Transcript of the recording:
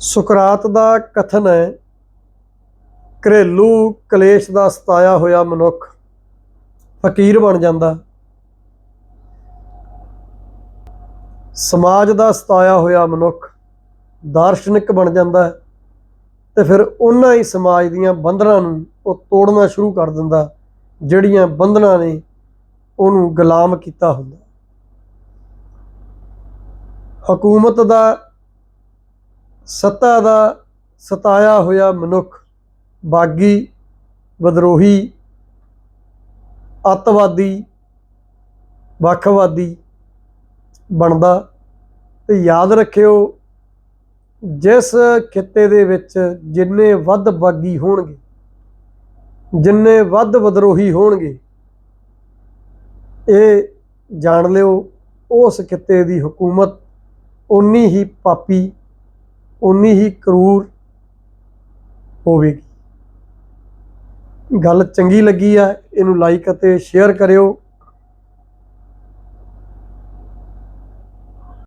ਸੁਕਰਾਤ ਦਾ ਕਥਨ ਹੈ, ਘਰੇਲੂ ਕਲੇਸ਼ ਦਾ ਸਤਾਇਆ ਹੋਇਆ ਮਨੁੱਖ ਫਕੀਰ ਬਣ ਜਾਂਦਾ। ਸਮਾਜ ਦਾ ਸਤਾਇਆ ਹੋਇਆ ਮਨੁੱਖ ਦਾਰਸ਼ਨਿਕ ਬਣ ਜਾਂਦਾ ਹੈ ਤੇ ਫਿਰ ਉਹਨਾਂ ਹੀ ਸਮਾਜ ਦੀਆਂ ਬੰਧਨਾਂ ਨੂੰ ਉਹ ਤੋੜਨਾ ਸ਼ੁਰੂ ਕਰ ਦਿੰਦਾ, ਜਿਹੜੀਆਂ ਬੰਧਨਾਂ ਨੇ ਉਹਨੂੰ ਗੁਲਾਮ ਕੀਤਾ ਹੁੰਦਾ। ਹਕੂਮਤ ਦਾ ਸੱਤਾ ਦਾ ਸਤਾਇਆ ਹੋਇਆ ਮਨੁੱਖ, ਬਾਗੀ ਵਿਦਰੋਹੀ ਅੱਤਵਾਦੀ, ਵੱਖਵਾਦੀ ਬਣਦਾ ਤੇ ਯਾਦ ਰੱਖਿਓ, ਜਿਸ ਖਿੱਤੇ ਦੇ ਵਿੱਚ ਜਿੰਨੇ ਵੱਧ ਬਾਗੀ ਹੋਣਗੇ, ਜਿੰਨੇ ਵੱਧ ਵਿਦਰੋਹੀ ਹੋਣਗੇ, ਇਹ ਜਾਣ ਲਿਓ, ਉਸ ਖਿੱਤੇ ਦੀ ਹਕੂਮਤ ਉਨੀ ਹੀ ਪਾਪੀ ਉਨੀ ਹੀ ਕਰੂਰ ਹੋਵੇਗੀ। ਗੱਲ ਚੰਗੀ ਲੱਗੀ ਆ ਇਹਨੂੰ ਲਾਈਕ ਅਤੇ ਸ਼ੇਅਰ ਕਰਿਓ।